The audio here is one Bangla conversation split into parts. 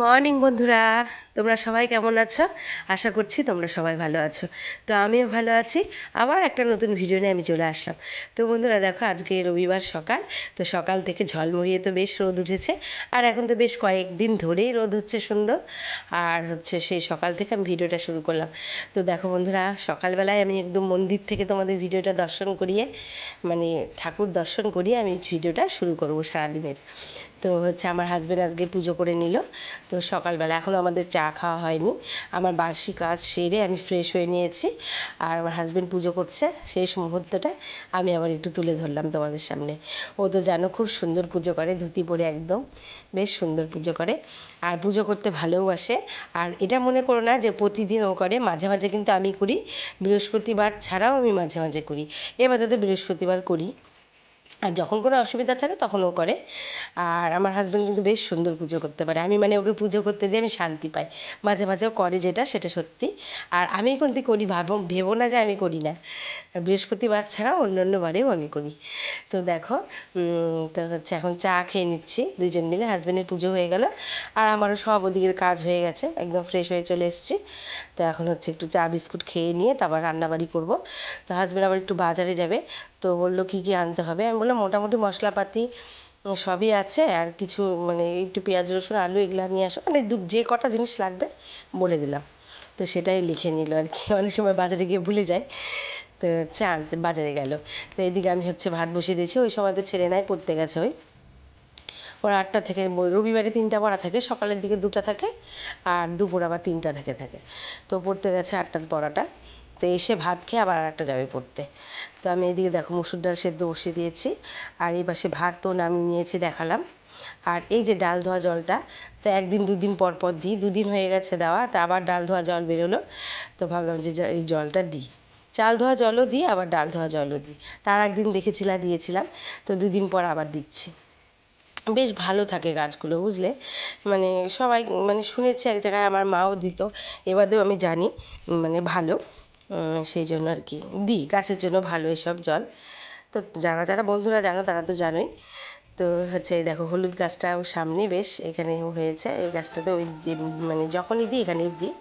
মর্নিং বন্ধুরা, তোমরা সবাই কেমন আছো? আশা করছি তোমরা সবাই ভালো আছো। তো আমিও ভালো আছি। আবার একটা নতুন ভিডিও নিয়ে আমি চলে আসলাম। তো বন্ধুরা, দেখো, আজকে রবিবার সকাল। তো সকাল থেকে ঝলমরিয়ে তো বেশ রোদ উঠেছে। আর এখন তো বেশ কয়েকদিন ধরেই রোদ হচ্ছে সুন্দর। আর হচ্ছে সেই সকাল থেকে আমি ভিডিওটা শুরু করলাম। তো দেখো বন্ধুরা, সকালবেলায় আমি একদম মন্দির থেকে তোমাদের ভিডিওটা দর্শন করিয়ে মানে ঠাকুর দর্শন করিয়ে আমি ভিডিওটা শুরু করব সারাদিনের। তো হচ্ছে আমার হাজব্যান্ড আজকে পুজো করে নিল। তো সকালবেলা এখনও আমাদের চা খাওয়া হয়নি। আমার বার্ষিক কাজ সেরে আমি ফ্রেশ হয়ে নিয়েছি। আর আমার হাজব্যান্ড পুজো করছে সেই মুহূর্তটা আমি আবার একটু তুলে ধরলাম তোমাদের সামনে। ও তো জানো খুব সুন্দর পুজো করে, ধুতি পরে একদম। বেশ সুন্দর পুজো করে। আর পুজো করতে ভালোবাসে আর এটা মনে করো না যে প্রতিদিন ও করে, মাঝে মাঝে কিন্তু আমি করি। বৃহস্পতিবার ছাড়াও আমি মাঝে মাঝে করি। এবার তো বৃহস্পতিবার করি। আর যখন কোনো অসুবিধা থাকে তখন ও করে। আর আমার হাজব্যান্ড কিন্তু বেশ সুন্দর পুজো করতে পারে। আমি মানে ওকে পুজো করতে দিয়ে আমি শান্তি পাই। মাঝে মাঝেও করে যেটা, সেটা সত্যি। আর আমি কিন্তু করি, ভাবো, ভেবো না যে আমি করি না। বৃহস্পতিবার ছাড়া অন্য অন্য বারেও আমি করি। তো দেখো তো হচ্ছে এখন চা খেয়ে নিচ্ছি। দুজন মিলে হাজব্যান্ডের পুজো হয়ে গেল। আর আমারও সব ওদিকের কাজ হয়ে গেছে। একদম ফ্রেশ হয়ে চলে এসেছি। তো এখন হচ্ছে একটু চা, বিস্কুট খেয়ে নিয়ে তারপর রান্নাবাড়ি করব। তো হাজব্যান্ড আবার একটু বাজারে যাবে। তো বলল, কী কী আনতে হবে? আমি বললাম, মোটামুটি মশলাপাতি সবই আছে, আর কিছু মানে একটু পেঁয়াজ, রসুন, আলু এগুলো নিয়ে আসো। মানে দু, যে কটা জিনিস লাগবে বলে দিলাম। তো সেটাই লিখে নিল আর কি। অনেক সময় বাজারে গিয়ে ভুলে যায় তো হচ্ছে আনতে, বাজারে গেল। তো এদিকে আমি হচ্ছে ভাত বসিয়ে দিয়েছি, ওই সময় তো ছেড়ে নাই, পড়তে গেছে ওই। ওর আটটা থেকে, রবিবারে তিনটা পড়া থাকে, সকালের দিকে দুটা থাকে, আর দুপুর আবার তিনটা থেকে থাকে। তো পড়তে গেছে আটটার পড়াটা। তো এসে ভাত খেয়ে আবার একটা যাবে পড়তে। তো আমি এদিকে দেখো মুসুর ডাল সেদ্ধ বসিয়ে দিয়েছি, আর এই পাশে ভাত তো নামিয়ে নিয়েছি দেখালাম। আর এই যে ডাল ধোয়া জলটা, তো একদিন দুদিন পর পর দিই, দুদিন হয়ে গেছে দেওয়া, তা আবার ডাল ধোয়া জল বেরোলো। তো ভাবলাম যে এই জলটা দিই। চাল ধোয়া জলও দিই, আবার ডাল ধোয়া জলও দিই। তার একদিন দেখেছিলাম দিয়েছিলাম, তো দুদিন পর আবার দিচ্ছি। বেশ ভালো থাকে গাছগুলো, বুঝলে? মানে সবাই মানে শুনেছি এক জায়গায় আমার মাও দিত, এবারেও আমি জানি মানে ভালো। সেই জন্য আর কি। দিই গাছের জন্য ভালো এসব জল। তো যারা যারা বন্ধুরা জানো, তারা তো জানোই। তো হচ্ছে দেখো হলুদ গাছটাও সামনে বেশ এখানে হয়েছে। এই গাছটাতে ওই যে মানে যখনই দিই এখানেই দিই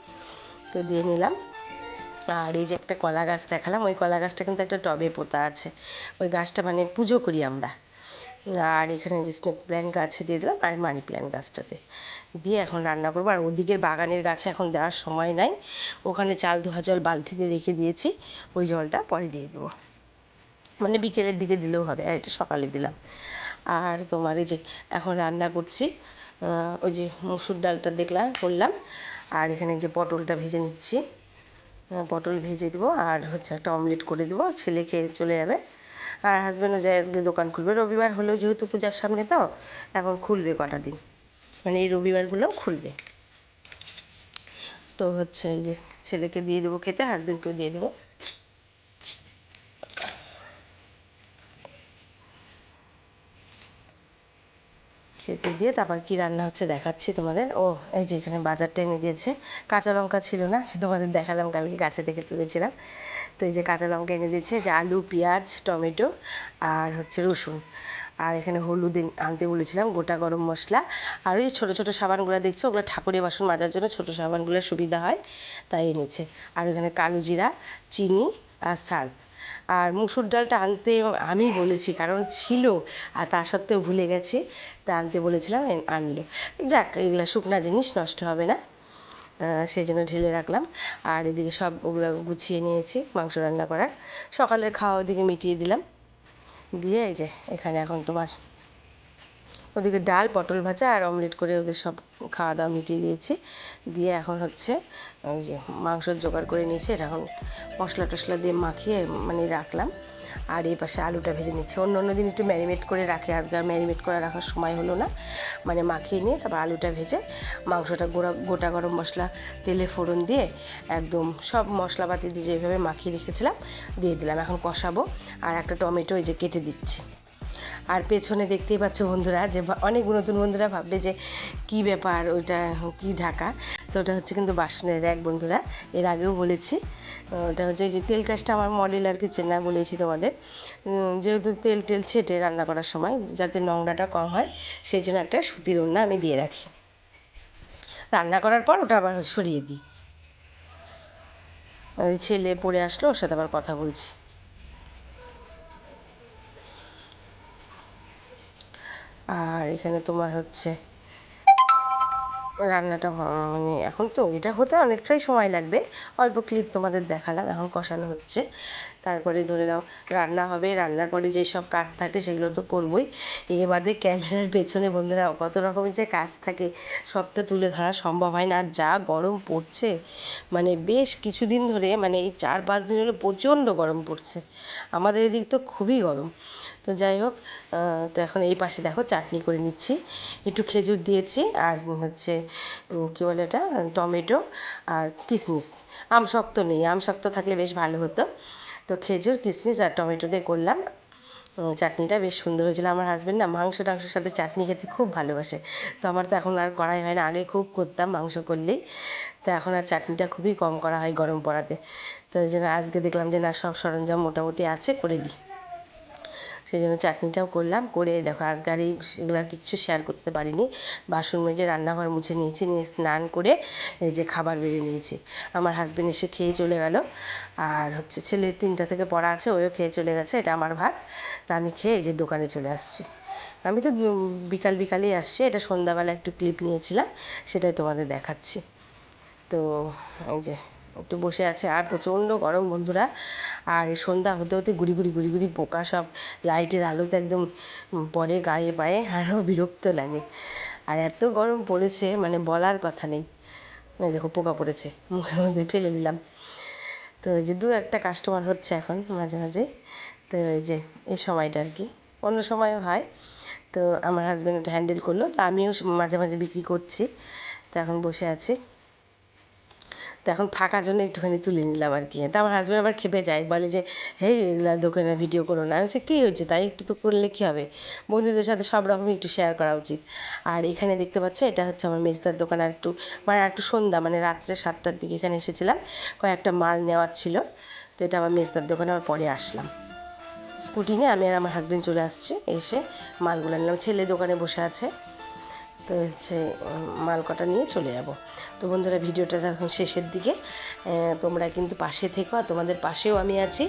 তো দিয়ে নিলাম। আর এই যে একটা কলা গাছ দেখালাম, ওই কলা গাছটা কিন্তু একটা টবে পোতা আছে। ওই গাছটা মানে পুজো করি আমরা। আর এখানে যে স্নেক প্ল্যান্ট গাছে দিয়ে দিলাম আর মানি প্ল্যান্ট গাছটাতে। দিয়ে এখন রান্না করব। আর ওদিকের বাগানের গাছে এখন দেওয়ার সময় নাই। ওখানে চাল, ধোয়া জল বালতিতে রেখে দিয়েছি। ওই জলটা পরে দিয়ে দেবো। মানে বিকেলের দিকে দিলেও হবে। আর এটা সকালে দিলাম। আর তোমার এই যে এখন রান্না করছি ওই যে মুসুর ডালটা দেখলাম, করলাম। আর এখানে যে পটলটা ভেজে নিচ্ছি পটল ভেজে দেবো। আর হচ্ছে একটা অমলেট করে দেবো। ছেলে খেয়ে চলে যাবে। আর হাজব্যান্ডও যায় আজকে দোকান খুলবে। রবিবার হলেও যেহেতু পূজার সামনে তো, এখন খুলবে কটা দিন? মানে এই রবিবারগুলোও খুলবে। তো হচ্ছে যে ছেলেকে দিয়ে দেবো খেতে হাজব্যান্ডকেও দিয়ে দেবো। খেতে দিয়ে তারপর কি রান্না হচ্ছে দেখাচ্ছি তোমাদের। ও, এই যে এখানে বাজারটা এনে দিয়েছে। কাঁচা লঙ্কা ছিল না, তোমাদের দেখালাম কালকে, গাছে থেকে তুলেছিলাম। তো এই যে কাঁচা লঙ্কা এনে দিয়েছে যে আলু, পেঁয়াজ, টমেটো আর হচ্ছে রসুন। আর এখানে হলুদ আনতে বলেছিলাম, গোটা গরম মশলা। আর ওই ছোটো ছোটো সাবানগুলো দেখছ, ওগুলো ঠাকুরের বাসন মাজার জন্য ছোটো সাবানগুলো সুবিধা হয়, তাই এনেছে। আর এখানে কালো জিরা, চিনি আর সার্ফ আর মুসুর ডালটা আনতে আমি বলেছি, কারণ ছিল, আর তা সত্ত্বেও ভুলে গেছি, তা আনতে বলেছিলাম আনলো। যাক, এগুলো শুকনা জিনিস, নষ্ট হবে না। সেই জন্য ঢেলে রাখলাম। আর এদিকে সব ওগুলো গুছিয়ে নিয়েছি, মাংস রান্না করার। সকালের খাওয়া ওদিকে মিটিয়ে দিলাম। দিয়ে এই যে, এখানে এখন তোমার ওদিকে ডাল, পটল ভাজা আর অমলেট করে ওদের সব খাওয়া দাওয়া মিটিয়ে দিয়েছি। দিয়ে এখন হচ্ছে ওই যে মাংসর জোগাড় করে নিয়েছি, এটা এখন মশলা টশলা দিয়ে মাখিয়ে মানে রাখলাম। আর এই পাশে আলুটা ভেজে নিচ্ছে। অন্য অন্য দিন একটু ম্যারিনেট করে রাখে। আজকে আর ম্যারিনেট করে রাখার সময় হলো না। মানে মাখিয়ে নিয়ে তারপর আলুটা ভেজে মাংসটা গোড়া, গোটা গরম মশলা, তেলে ফোড়ন দিয়ে একদম সব মশলাপাতি দিয়ে যেভাবে মাখিয়ে রেখেছিলাম দিয়ে দিলাম। এখন কষাবো। আর একটা টমেটো এই যে কেটে দিচ্ছি। আর পেছনে দেখতেই পাচ্ছ বন্ধুরা যে অনেক নতুন বন্ধুরা ভাববে যে কি ব্যাপার, ওইটা কি ঢাকা? তো ওটা হচ্ছে কিন্তু বাসনের এক বন্ধুরা। এর আগেও বলেছি। ওটা হচ্ছে যে তেল কাজটা আমার মডেল আর কি চেনা বলেছি তোমাদের যেহেতু তেল টেল ছেটে রান্না করার সময় যাতে নোংরাটা কম হয়, সেই জন্য একটা সুতির ওড়না আমি দিয়ে রাখি। রান্না করার পর ওটা আবার সরিয়ে দিই। ওই ছেলে পড়ে আসলো, ওর সাথে আবার কথা বলছি। আর এখানে তোমার হচ্ছে রান্নাটা মানে এখন তো এটা হতে অনেকটাই সময় লাগবে। অল্প ক্লিপ তোমাদের দেখালাম, এখন কষানো হচ্ছে। তারপরে ধরে নাও, রান্না হবে। রান্নার পরে যেসব কাজ থাকে সেগুলো তো করবোই। এ বাদে ক্যামেরার পেছনে বন্ধুরা, কত রকমের যে কাজ থাকে, সব তো তুলে ধরা সম্ভব হয় না। আর যা গরম পড়ছে মানে বেশ কিছুদিন ধরে মানে এই চার পাঁচ দিন হলো প্রচণ্ড গরম পড়ছে। আমাদের এদিক তো খুবই গরম। তো যাই হোক তো এখন এই পাশে দেখো চাটনি করে নিচ্ছি। একটু খেজুর দিয়েছি আর হচ্ছে কী বলে এটা? টমেটো আর কিশমিশ। আম শক্ত নেই, আম শক্ত থাকলে বেশ ভালো হতো। তো খেজুর কিশমিশ আর টমেটো দিয়ে করলাম। চাটনিটা বেশ সুন্দর হয়েছিল। আমার হাজব্যান্ড না মাংস টাংসের সাথে চাটনি খেতে খুব ভালোবাসে। তো আমার তো এখন আর করাই হয় না। আগে খুব করতাম মাংস করলেই। তো এখন আর চাটনিটা খুবই কম করা হয় গরম পড়াতে। তো ওই জন্য আজকে দেখলাম যে না, সব সরঞ্জাম মোটামুটি আছে, করে দিই। সেই জন্য চাটনিটাও করলাম, করে দেখো আজকে আর এই সেগুলো কিচ্ছু শেয়ার করতে পারিনি। বাসন মেজে রান্নাঘর মুছে নিয়েছি, নিয়ে স্নান করে এই যে খাবার বেড়ে নিয়েছি। আমার হাজবেন্ড এসে খেয়ে চলে গেল। আর হচ্ছে ছেলে তিনটা থেকে পড়া আছে, ওইও খেয়ে চলে গেছে, এটা আমার ভাত। তা আমি খেয়ে এই যে দোকানে চলে আসছি। আমি তো বিকাল বিকালেই আসছি, এটা সন্ধ্যাবেলা একটু ক্লিপ নিয়েছিলাম, সেটাই তোমাদের দেখাচ্ছি। তো এই যে, একটু বসে আছে, আর প্রচণ্ড গরম বন্ধুরা। আর সন্ধ্যা হতে হতে গুড়ি গুড়ি গুড়ি গুড়ি পোকা সব লাইটের আলোতে একদম পরে গায়ে পায়ে আরও বিরক্ত লাগে। আর এত গরম পড়েছে মানে বলার কথা নেই। এই দেখো, পোকা পড়েছে, মুখের মধ্যে ফেলে দিলাম। তো ওই যে দু একটা কাস্টমার হচ্ছে এখন, মাঝে মাঝে। তো এই যে, এই সময়টা আর কি। অন্য সময়ও হয়। তো আমার হাজব্যান্ড ওটা হ্যান্ডেল করল, তো আমিও মাঝে মাঝে বিক্রি করছি। তো এখন বসে আছি। তো এখন ফাঁকার জন্য একটুখানি তুলে নিলাম আর কি। তা আমার হাজব্যান্ড আবার খেপে যায়, বলে যে, হেই এগুলা দোকানে ভিডিও করো না বলছি, কী হয়েছে? তাই একটু তো করলে কী হবে? বন্ধুদের সাথে সব রকমই একটু শেয়ার করা উচিত। আর এখানে দেখতে পাচ্ছ, এটা হচ্ছে আমার মেজদার দোকান। আর একটু মানে আর একটু সন্ধ্যা মানে রাত্রে সাতটার দিকে এখানে এসেছিলাম। কয়েকটা মাল নেওয়ার ছিল। তো এটা আমার মেজদার দোকানে আবার পরে আসলাম। স্কুটি নিয়ে আমি আর আমার হাজব্যান্ড চলে আসছি, এসে মালগুলো নিলাম। ছেলে দোকানে বসে আছে। তো হচ্ছে মালকটা মাল কটা নিয়ে চলে যাব। তো বন্ধুরা, ভিডিওটা এখন শেষের দিকে। তোমরা কিন্তু পাশে থেকো, আর তোমাদের পাশেও আমি আছি।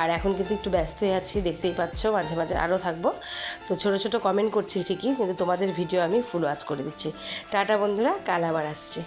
আর এখন কিন্তু একটু ব্যস্ত হয়ে আছি, দেখতেই পাচ্ছ, মাঝে মাঝে আরও থাকব। তো ছোটো ছোটো কমেন্ট করছি ঠিকই, কিন্তু তোমাদের ভিডিও আমি ফুল ওয়াচ করে দিচ্ছি। টাটা বন্ধুরা, কাল আবার আসছি।